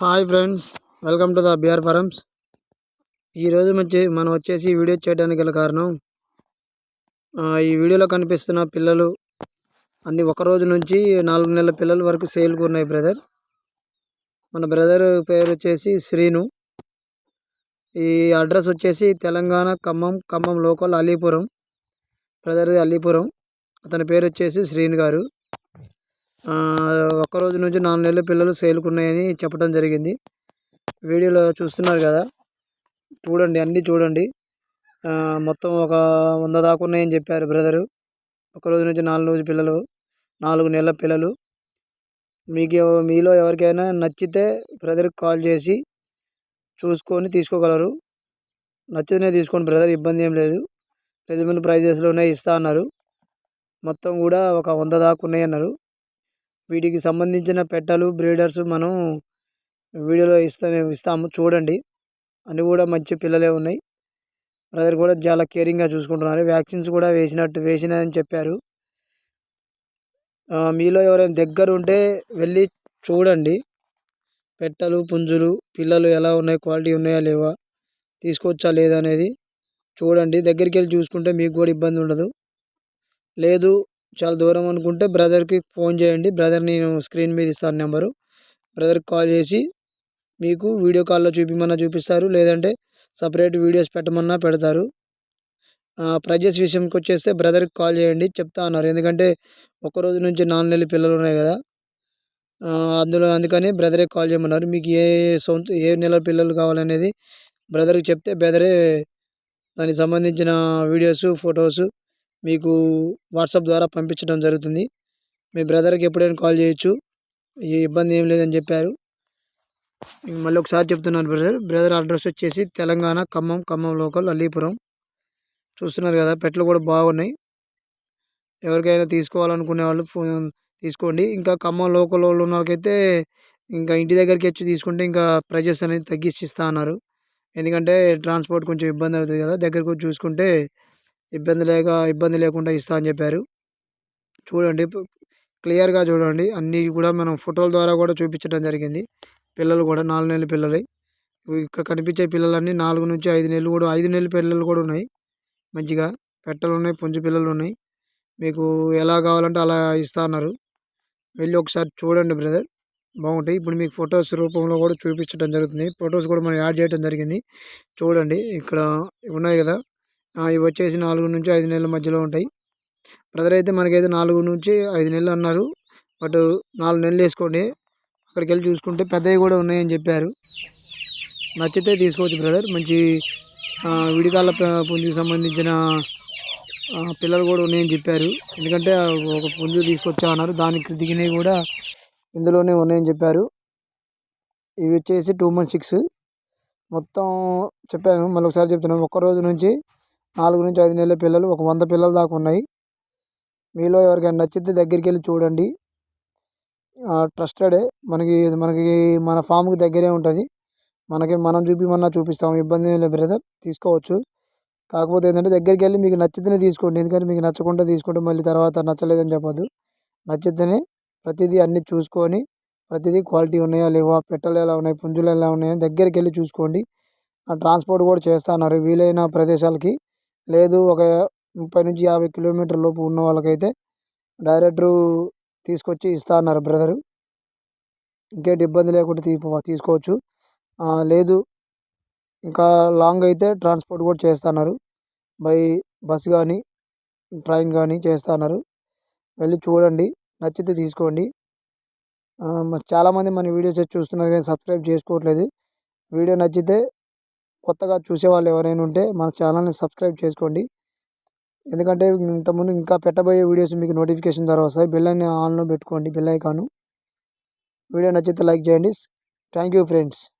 Hi friends welcome to the BR farms. ఈరోజు మంచి మనం వచ్చేసి వీడియో చేయడానికి గల కారణం ఈ వీడియోలో కనిపిస్తున్న పిల్లలు అన్ని ఒక రోజు నుంచి నాలుగు నెలల పిల్లల వరకు సేల్కి ఉన్నాయి బ్రదర్. మన బ్రదర్ పేరు వచ్చేసి శ్రీను. ఈ అడ్రస్ వచ్చేసి తెలంగాణ ఖమ్మం ఖమ్మం లోకల్ అలీపురం. బ్రదర్ది అలీపురం. అతని పేరు వచ్చేసి శ్రీను గారు. ఒక్కరోజు నుంచి నాలుగు నెలల పిల్లలు సేలుకున్నాయని చెప్పడం జరిగింది. వీడియోలో చూస్తున్నారు కదా. చూడండి అన్నీ చూడండి. మొత్తం ఒక వంద దాకా ఉన్నాయని చెప్పారు బ్రదరు. ఒకరోజు నుంచి నాలుగు రోజు పిల్లలు నాలుగు నెలల పిల్లలు. మీకు మీలో ఎవరికైనా నచ్చితే బ్రదర్కి కాల్ చేసి చూసుకొని తీసుకోగలరు. నచ్చితేనే తీసుకోండి బ్రదర్ ఇబ్బంది ఏం లేదు. రిజనబుల్ ప్రైజెస్లోనే ఇస్తా అన్నారు. మొత్తం కూడా ఒక వంద దాకా ఉన్నాయన్నారు. వీటికి సంబంధించిన పెట్టలు బ్రీడర్స్ మనం వీడియోలో ఇస్తానే ఇస్తాము. చూడండి. అన్నీ కూడా మంచి పిల్లలే ఉన్నాయి. బ్రదర్ కూడా చాలా కేరింగ్గా చూసుకుంటున్నారు. వ్యాక్సిన్స్ కూడా వేసినట్టు వేసినాయని చెప్పారు. మీలో ఎవరైనా దగ్గర ఉంటే వెళ్ళి చూడండి. పెట్టలు పుంజులు పిల్లలు ఎలా ఉన్నాయి క్వాలిటీ ఉన్నాయా లేవా తీసుకొచ్చా లేదా అనేది చూడండి. దగ్గరికి వెళ్ళి చూసుకుంటే మీకు కూడా ఇబ్బంది ఉండదు. లేదు చాలా దూరం అనుకుంటే బ్రదర్కి ఫోన్ చేయండి. బ్రదర్ నేను స్క్రీన్ మీద ఇస్తాను నెంబరు. బ్రదర్కి కాల్ చేసి మీకు వీడియో కాల్లో చూపిమన్నా చూపిస్తారు. లేదంటే సపరేట్ వీడియోస్ పెట్టమన్నా పెడతారు. ప్రైజెస్ విషయంకి వచ్చేస్తే బ్రదర్కి కాల్ చేయండి. చెప్తా అన్నారు. ఎందుకంటే రోజు నుంచి నాలుగు నెలలు పిల్లలు ఉన్నాయి కదా. అందులో అందుకని బ్రదరే కాల్ చేయమన్నారు. మీకు ఏ సొంత ఏ నెల పిల్లలు కావాలనేది బ్రదర్కి చెప్తే బ్రదరే దానికి సంబంధించిన వీడియోస్ ఫొటోస్ మీకు వాట్సాప్ ద్వారా పంపించడం జరుగుతుంది. మీ బ్రదర్కి ఎప్పుడైనా కాల్ చేయొచ్చు. ఏ ఇబ్బంది ఏం లేదని చెప్పారు. మళ్ళీ ఒకసారి చెప్తున్నాను బ్రదర్. బ్రదర్ అడ్రస్ వచ్చేసి తెలంగాణ ఖమ్మం ఖమ్మం లోకల్ అల్లీపురం. చూస్తున్నారు కదా పెట్లు కూడా బాగున్నాయి. ఎవరికైనా తీసుకోవాలనుకునే వాళ్ళు ఫోన్ తీసుకోండి. ఇంకా ఖమ్మం లోకల్ వాళ్ళు ఉన్న వాళ్ళకైతే ఇంకా ఇంటి దగ్గరికి వచ్చి తీసుకుంటే ఇంకా ప్రైజెస్ అనేది తగ్గించి ఇస్తా అన్నారు. ఎందుకంటే ట్రాన్స్పోర్ట్ కొంచెం ఇబ్బంది అవుతుంది కదా దగ్గరకు చూసుకుంటే ఇబ్బంది లేక ఇబ్బంది లేకుండా ఇస్తా అని చెప్పారు. చూడండి క్లియర్గా చూడండి. అన్నీ కూడా మనం ఫోటోల ద్వారా కూడా చూపించడం జరిగింది. పిల్లలు కూడా నాలుగు నెలల పిల్లలు. ఇక్కడ కనిపించే పిల్లలన్నీ నాలుగు నుంచి ఐదు నెలలు కూడా ఐదు నెలల పిల్లలు కూడా ఉన్నాయి. మంచిగా పెట్టలు ఉన్నాయి పుంజు పిల్లలు ఉన్నాయి. మీకు ఎలా కావాలంటే అలా ఇస్తా అన్నారు. వెళ్ళి ఒకసారి చూడండి బ్రదర్. బాగుంటాయి. ఇప్పుడు మీకు ఫొటోస్ రూపంలో కూడా చూపించడం జరుగుతుంది. ఫొటోస్ కూడా మనం యాడ్ చేయడం జరిగింది. చూడండి ఇక్కడ ఉన్నాయి కదా. ఇవి వచ్చేసి నాలుగు నుంచి ఐదు నెలల మధ్యలో ఉంటాయి. బ్రదర్ అయితే మనకైతే నాలుగు నుంచి ఐదు నెలలు అన్నారు. బట్ నాలుగు నెలలు వేసుకోండి. అక్కడికి వెళ్ళి చూసుకుంటే పెద్దవి కూడా ఉన్నాయని చెప్పారు. నచ్చితే తీసుకోవచ్చు బ్రదర్. మంచి విడికాళ్ళ పుంజుకు సంబంధించిన పిల్లలు కూడా ఉన్నాయని చెప్పారు. ఎందుకంటే ఒక పుంజు తీసుకొచ్చా అన్నారు. దానికి దిగినవి కూడా ఇందులోనే ఉన్నాయని చెప్పారు. ఇవి వచ్చేసి టూ మంత్ సిక్స్. మొత్తం చెప్పాను. మళ్ళీ ఒకసారి చెప్తున్నాను. ఒక్కరోజు నుంచి నాలుగు నుంచి ఐదు నెలల పిల్లలు ఒక వంద పిల్లల దాకా ఉన్నాయి. మీలో ఎవరికైనా నచ్చితే దగ్గరికి వెళ్ళి చూడండి. ట్రస్టెడే. మనకి మనకి మన ఫామ్కి దగ్గరే ఉంటుంది. మనకి మనం చూపిమన్నా చూపిస్తాం. ఇబ్బంది ఏం లేదు బ్రదర్. తీసుకోవచ్చు. కాకపోతే ఏంటంటే దగ్గరికి వెళ్ళి మీకు నచ్చితేనే తీసుకోండి. ఎందుకంటే మీకు నచ్చకుండా తీసుకుంటే మళ్ళీ తర్వాత నచ్చలేదని చెప్పద్దు. నచ్చితేనే ప్రతిదీ అన్నీ చూసుకొని ప్రతిదీ క్వాలిటీ ఉన్నాయా లేవా పెట్టలు ఎలా ఉన్నాయి పుంజులు ఎలా ఉన్నాయని దగ్గరికి వెళ్ళి చూసుకోండి. ట్రాన్స్పోర్ట్ కూడా చేస్తా అన్నారు వీలైన ప్రదేశాలకి. లేదు ఒక ముప్పై నుంచి యాభై కిలోమీటర్ లోపు ఉన్న వాళ్ళకైతే డైరెక్టరు తీసుకొచ్చి ఇస్తా అన్నారు బ్రదరు. ఇంకేంటి ఇబ్బంది లేకుండా తీ తీసుకోవచ్చు. లేదు ఇంకా లాంగ్ అయితే ట్రాన్స్పోర్ట్ కూడా చేస్తున్నారు. బై బస్ కానీ ట్రైన్ కానీ చేస్తున్నారు. వెళ్ళి చూడండి నచ్చితే తీసుకోండి. చాలామంది మన వీడియోస్ చూస్తున్నారు కానీ సబ్స్క్రైబ్ చేసుకోవట్లేదు. వీడియో నచ్చితే కొత్తగా చూసేవాళ్ళు ఎవరైనా ఉంటే మన ఛానల్ని సబ్స్క్రైబ్ చేసుకోండి. ఎందుకంటే ఇంతకుముందు ఇంకా పెట్టబోయే వీడియోస్ మీకు నోటిఫికేషన్ ద్వారా వస్తాయి. బెల్ అని ఆన్లో పెట్టుకోండి. Bell icon. వీడియో నచ్చితే లైక్ చేయండి. Thank you friends.